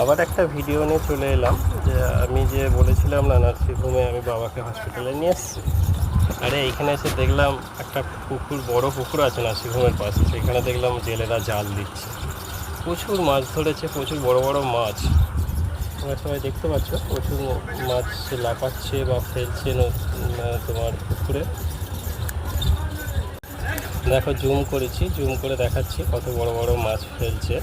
আবার একটা ভিডিও নিয়ে চলে এলাম যে আমি যে বলেছিলাম না নার্সিংহোমে আমি বাবাকে হসপিটালে নিয়ে এসেছি। আরে এইখানে এসে দেখলাম একটা পুকুর, বড় পুকুর আছে নার্সিংহোমের পাশে। সেখানে দেখলাম জেলেরা জাল দিচ্ছে। প্রচুর মাছ ধরেছে, প্রচুর বড় বড় মাছ। তোমরা সবাই দেখতে পাচ্ছ, প্রচুর মাছ লাফাচ্ছে বা ফেলছে তোমার পুকুরে। দেখো, জুম করেছি, জুম করে দেখাচ্ছি কত বড় বড় মাছ ফেলছে।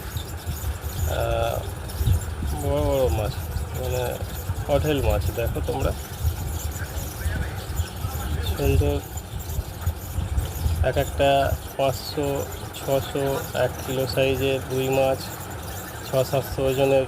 বড় বড় মাছ মানে কঠেল মাছ, দেখো তোমরা। সুন্দর। এক একটা পাঁচশো, ছশো, এক কিলো সাইজের দুই মাছ, ছ সাতশো ওজনের